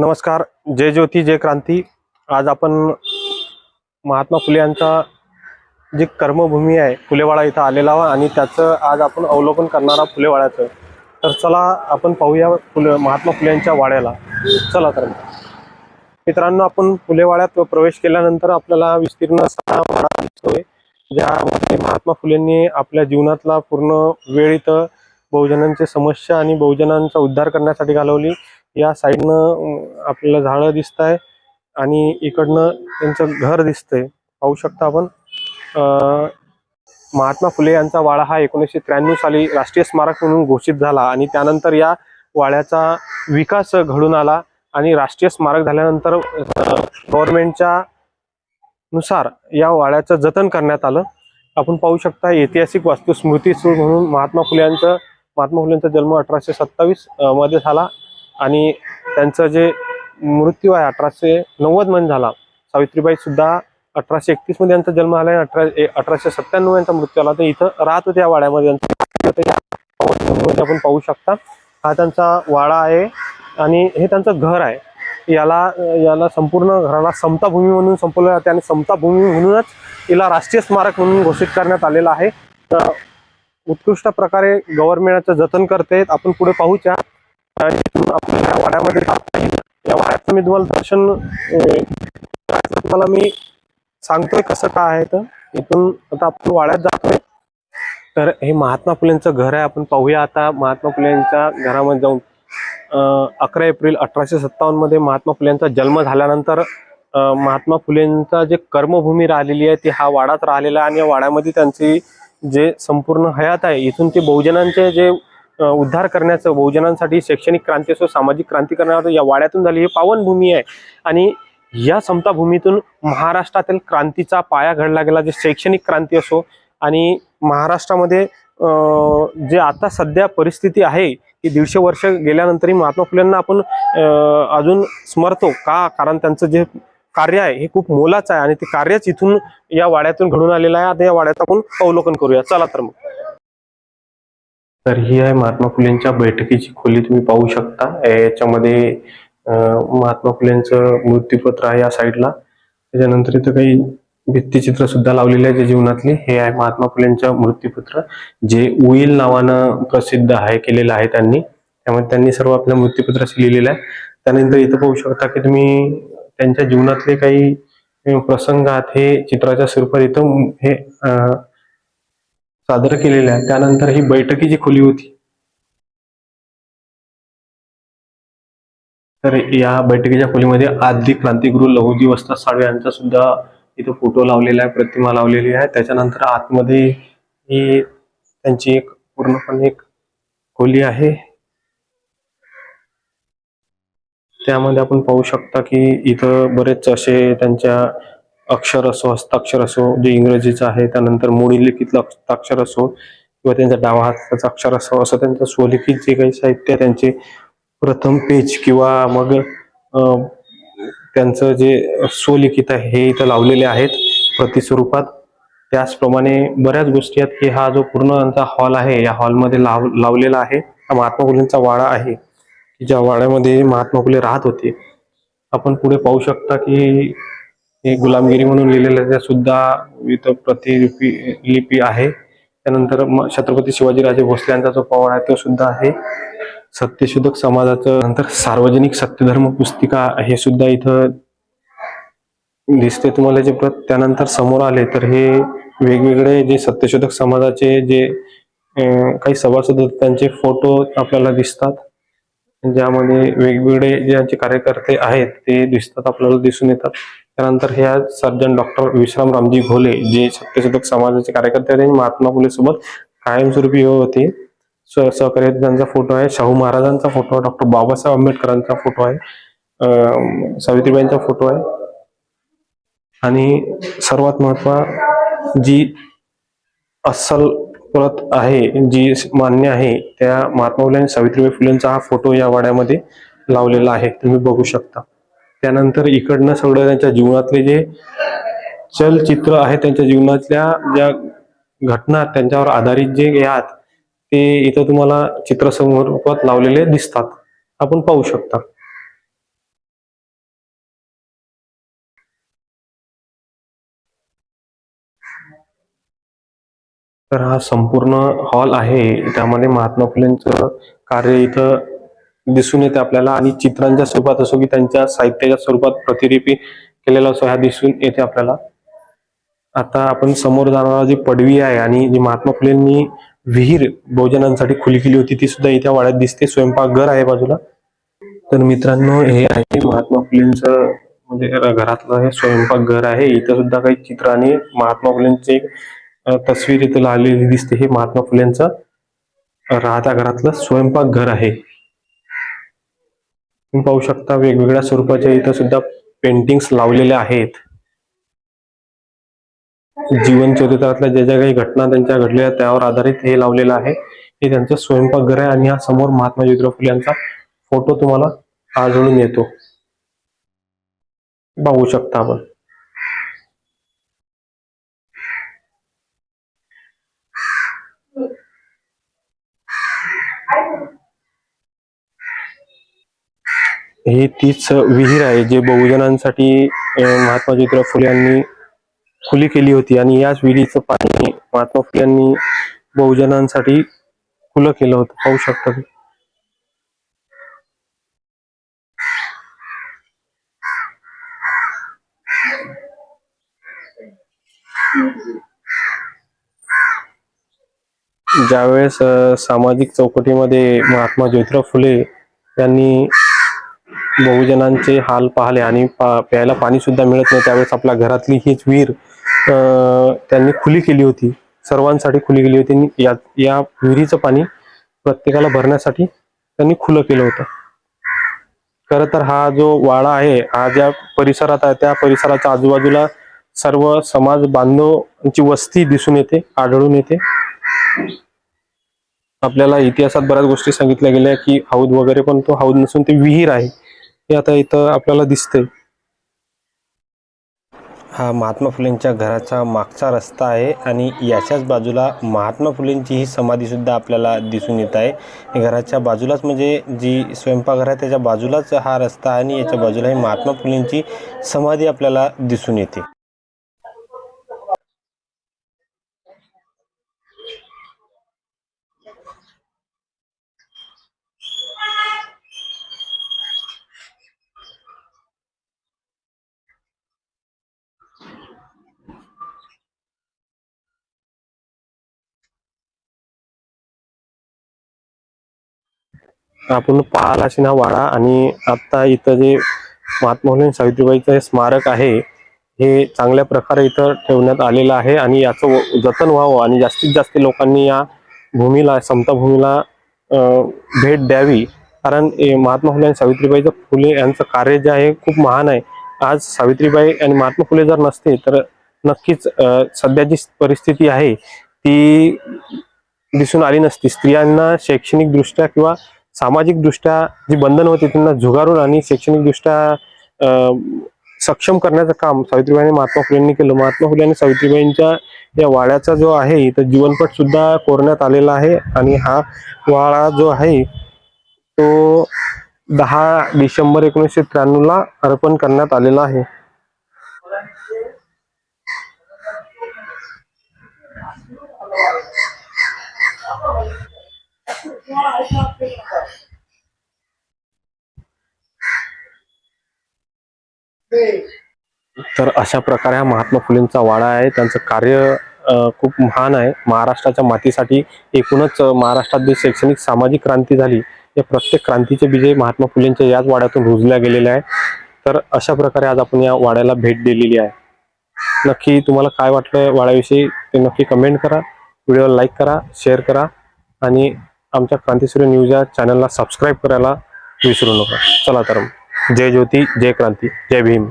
नमस्कार जय ज्योती जय क्रांती. आज आपण महात्मा फुले यांचा जी कर्मभूमी आहे फुलेवाडा इथं आलेला आणि त्याचं आज आपण अवलोकन करणार आहोत फुलेवाड्याचं. तर चला आपण पाहूया फुले महात्मा फुले यांच्या वाड्याला. चला तर मित्रांनो आपण फुलेवाड्यात प्रवेश केल्यानंतर आपल्याला विस्तीर्ण असा वाडा दिसतोय ज्यामध्ये महात्मा फुलेंनी आपल्या जीवनातला पूर्ण वेळ इथं बहुजनांची समस्या आणि बहुजनांचा उद्धार करण्यासाठी घालवली. या साईडनं आपल्याला झाडं दिसत आहे आणि इकडनं त्यांचं घर दिसतंय. पाहू शकता आपण महात्मा फुले यांचा वाडा हा एकोणीसशे त्र्याण्णव साली राष्ट्रीय स्मारक म्हणून घोषित झाला आणि त्यानंतर या वाड्याचा विकास घडून आला आणि राष्ट्रीय स्मारक झाल्यानंतर गव्हर्नमेंटच्या नुसार या वाड्याचं जतन करण्यात आलं. आपण पाहू शकता ऐतिहासिक वास्तू स्मृतीस्थळ म्हणून महात्मा फुले यांचं महात्मा फुले यांचा जन्म अठराशे सत्तावीसमध्ये झाला. आणि त्यांचं जे मृत्यू आहे अठराशे नव्वदमध्ये झाला. सावित्रीबाई सुद्धा अठराशे एकतीसमध्ये यांचा जन्म झाला आणि अठरा अठराशे सत्त्याण्णव यांचा मृत्यू आला तर इथं राहत होते या वाड्यामध्ये. आपण पाहू शकता हा त्यांचा वाडा आहे आणि हे त्यांचं घर आहे. याला याला संपूर्ण घराला समता भूमी म्हणून संपवलं जाते आणि समता भूमी म्हणूनच हिला राष्ट्रीय स्मारक म्हणून घोषित करण्यात आलेलं आहे. तर उत्कृष्ट प्रकारे गव्हर्नमेंटचं जतन करते आपण पुढे पाहूच्या. आपल्या वाड्यामध्ये टाकता येईल. या वाड्याचं मी तुम्हाला दर्शन तुम्हाला मी सांगतोय कसं काय आहे तर इथून आता आपण वाड्यात जातोय. तर हे महात्मा फुलेंचं घर आहे. आपण पाहूया आता महात्मा फुलेंच्या घरामध्ये जाऊन अकरा एप्रिल अठराशे सत्तावन्नमध्ये महात्मा फुलेंचा जन्म झाल्यानंतर महात्मा फुलेंचा जे कर्मभूमी राहिलेली आहे ती हा वाडाच राहिलेला आहे आणि या वाड्यामध्ये त्यांची जे संपूर्ण हयात आहे इथून ते बहुजनांचे जे उद्धार करण्याचं बहुजनांसाठी शैक्षणिक क्रांती असो सामाजिक क्रांती करण्याचं या वाड्यातून झाली ही पावनभूमी आहे. आणि या समता भूमीतून महाराष्ट्रातील क्रांतीचा पाया घडला गेला जे शैक्षणिक क्रांती असो आणि महाराष्ट्रामध्ये अं, जे आता सध्या परिस्थिती आहे की दीडशे वर्ष गेल्यानंतरही महात्मा फुलेंना आपण अं, अजून स्मरतो का? कारण त्यांचं जे कार्य आहे हे खूप मोलाचं आहे आणि ते कार्यच इथून या वाड्यातून घडून आलेलं आहे. आता या वाड्यात आपण अवलोकन करूया. चला तर मग. तर ही आहे महात्मा फुलेंच्या बैठकीची खोली. तुम्ही पाहू शकता. याच्यामध्ये महात्मा फुलेंचं मृत्यूपत्र आहे या साईडला. त्याच्यानंतर इथं काही भित्तिचित्र सुद्धा लावलेले आहे जे जीवनातले. हे आहे महात्मा फुलेंचं मृत्यूपत्र जे उईल नावानं प्रसिद्ध आहे केलेलं आहे त्यांनी. त्यामध्ये त्यांनी सर्व आपल्या मृत्यूपत्राशी लिहिलेलं आहे. त्यानंतर इथं पाहू शकता की तुम्ही त्यांच्या जीवनातले काही प्रसंग आहात. हे चित्राच्या स्वरूपात इथं हे सादर केलेल्या आहे त्यानंतर ही बैठकीची खोली होती. तर या बैठकीच्या खोलीमध्ये आद्य क्रांतिगुरु लहुजी वस्ता साळवे यांचा सुद्धा इथं फोटो लावलेला आहे प्रतिमा लावलेली आहे. त्याच्यानंतर आतमध्ये ही त्यांची एक पूर्णपणे एक खोली आहे. त्यामध्ये आपण पाहू शकता की इथं बरेच असे त्यांच्या अक्षर असो हस्ताक्षर असो जे इंग्रजीचं आहे त्यानंतर मोडी लिखितलं हस्ताक्षर असो किंवा त्यांचा डावा हाताचा अक्षर असो असं त्यांचं स्वलिखित जे काही साहित्य त्यांचे प्रथम पेज किंवा मग त्यांचं जे स्वलिखित आहे हे इथं लावलेले आहेत प्रतिस्वरूपात. त्याचप्रमाणे बऱ्याच गोष्टी आहेत की हा जो पूर्ण त्यांचा हॉल आहे या हॉलमध्ये लाव लावलेला आहे हा महात्मा फुलेंचा वाडा आहे की ज्या वाड्यामध्ये महात्मा फुले राहत होते. आपण पुढे पाहू शकता की हे गुलामगिरी म्हणून लिहिलेलं त्या सुद्धा इथं प्रतिलिपी लिपी आहे. त्यानंतर छत्रपती शिवाजीराजे भोसले यांचा जो पवाड आहे तो सुद्धा आहे. सत्यशोधक समाजाचं नंतर सार्वजनिक सत्यधर्म पुस्तिका हे सुद्धा इथं दिसते तुम्हाला जे प्रत त्यानंतर समोर आले तर हे वेगवेगळे जे सत्यशोधक समाजाचे जे काही सभासद त्यांचे फोटो आपल्याला दिसतात. ज्यामध्ये वेगवेगळे ज्यांचे कार्यकर्ते आहेत ते दिसतात आपल्याला दिसून येतात. त्यानंतर ह्या सर्जन डॉक्टर विश्राम रामजी घोले जे सत्यशोधक समाजाचे कार्यकर्ते आहेत महात्मा फुले सोबत कायमस्वरूपी होते. सहकार्य त्यांचा फोटो आहे. शाहू महाराजांचा फोटो आहे. डॉक्टर बाबासाहेब आंबेडकरांचा फोटो आहे. सावित्रीबाईंचा फोटो आहे. आणि सर्वात महत्वा जी अस्सल प्रत आहे जी मान्य आहे त्या महात्मा फुले आणि सावित्रीबाई फुलेंचा हा फोटो या वाड्यामध्ये लावलेला आहे. तुम्ही बघू शकता. त्यानंतर इकडनं सगळं त्यांच्या जीवनातले जे चलचित्र आहे त्यांच्या जीवनातल्या ज्या घटना त्यांच्यावर आधारित जे यात ते इथं तुम्हाला चित्रसमूहात लावलेले दिसतात. आपण पाहू शकता. तर हा संपूर्ण हॉल आहे. त्यामध्ये महात्मा फुलेंचं कार्य इथं दिसून येते आपल्याला आणि चित्रांच्या स्वरूपात असो की त्यांच्या साहित्याच्या स्वरूपात प्रतिलिपी केलेला असो ह्या दिसून येते आपल्याला. आता आपण समोर जाणारा जी पडवी आहे आणि जी महात्मा फुलेंनी विहीर बहुजनांसाठी खुली केली होती ती सुद्धा इथे वाड्यात दिसते. स्वयंपाकघर आहे बाजूला. तर मित्रांनो हे आहे महात्मा फुलेंचं म्हणजे घरातलं हे स्वयंपाकघर आहे. इथं सुद्धा काही चित्र आणि महात्मा फुलेंचे एक तस्वीर इथं लावलेली दिसते. हे महात्मा फुलेंचं राहता राहत्या घरातलं स्वयंपाकघर आहे. तुम्ही पाहू शकता वेगवेगळ्या स्वरूपाच्या इथं सुद्धा पेंटिंग्स लावलेल्या आहेत. जीवन चरित्रातल्या ज्या ज्या काही घटना त्यांच्या घडलेल्या त्यावर आधारित हे लावलेलं आहे. हे त्यांचं स्वयंपाकघर आहे आणि हा समोर महात्मा ज्योतिराव फुले यांचा फोटो तुम्हाला आढळून येतो. पाहू शकता आपण. ही तीच विहीर आहे जे बहुजनांसाठी महात्मा ज्योतिराव फुले यांनी खुली केली होती आणि याच विहिरीचं पाणी महात्मा फुले यांनी बहुजनांसाठी खुलं केलं होतं. पाहू शकता ज्यावेळेस सामाजिक चौकटीमध्ये महात्मा ज्योतिराव फुले यांनी बहुजनांचे हाल पाहिले आणि पा प्यायला पाणी सुद्धा मिळत नाही. त्यावेळेस आपल्या घरातली हीच विहीर त्यांनी खुली केली होती. सर्वांसाठी खुली केली होती आणि या या विहिरीचं पाणी प्रत्येकाला भरण्यासाठी त्यांनी खुलं केलं होतं. खरं तर हा जो वाडा आहे हा ज्या परिसरात आहे त्या परिसराच्या आजूबाजूला सर्व समाज बांधवांची वस्ती दिसून येते आढळून येते. आपल्याला इतिहासात बऱ्याच गोष्टी सांगितल्या गेल्या की हौद वगैरे पण तो हौद नसून ते विहीर आहे. हे आता इथं आपल्याला दिसतंय. हा महात्मा फुलेंच्या घराचा मागचा रस्ता आहे आणि याच्याच बाजूला महात्मा फुलेंची ही समाधी सुद्धा आपल्याला दिसून येत आहे. घराच्या बाजूलाच म्हणजे जी स्वयंपाकघर आहे त्याच्या बाजूलाच हा रस्ता आहे आणि याच्या बाजूला ही महात्मा फुलेंची समाधी आपल्याला दिसून येते. आपण पाहाल अशी ना वाडा. आणि आता इथं जे महात्मा फुले सावित्रीबाईचं हे स्मारक आहे हे चांगल्या प्रकारे इथं ठेवण्यात आलेलं आहे आणि याचं व- जतन व्हावं आणि जास्तीत जास्त लोकांनी या भूमीला समता भूमीला भेट द्यावी. कारण महात्मा फुले आणि सावित्रीबाईचं फुले यांचं कार्य जे आहे खूप महान आहे. आज सावित्रीबाई आणि महात्मा फुले जर नसते तर नक्कीच सध्या जी परिस्थिती आहे ती दिसून आली नसती. स्त्रियांना शैक्षणिकदृष्ट्या किंवा सामाजिकदृष्ट्या जी बंधन होती त्यांना झुगारून आणि शैक्षणिकदृष्ट्या सक्षम करण्याचं काम सावित्रीबाई आणि महात्मा फुलेंनी केलं. महात्मा फुले आणि सावित्रीबाईंच्या या वाड्याचा जो आहे इथं जीवनपट सुद्धा कोरण्यात आलेला आहे. आणि हा वाडा जो आहे तो दहा डिसेंबर एकोणीसशे त्र्याण्णवला अर्पण करण्यात आलेला आहे. तर अशा प्रकारे हा महात्मा फुलेंचा वाडा आहे. त्यांचं कार्य खूप महान आहे. महाराष्ट्राच्या मातीसाठी एकूणच महाराष्ट्रात जी शैक्षणिक सामाजिक क्रांती झाली. या प्रत्येक क्रांतीचे विजय महात्मा फुलेंच्या याच वाड्यातून रुजल्या गेलेले आहे तर अशा प्रकारे आज आपण या वाड्याला भेट दिलेली आहे. नक्की तुम्हाला काय वाटलं वाड्याविषयी ते नक्की कमेंट करा. व्हिडिओला लाईक करा शेअर करा आणि आमच्या क्रांतीसूर्य न्यूज या चॅनलला सबस्क्राईब करायला विसरू नका. चला तर जय ज्योती जय क्रांती जय भीम.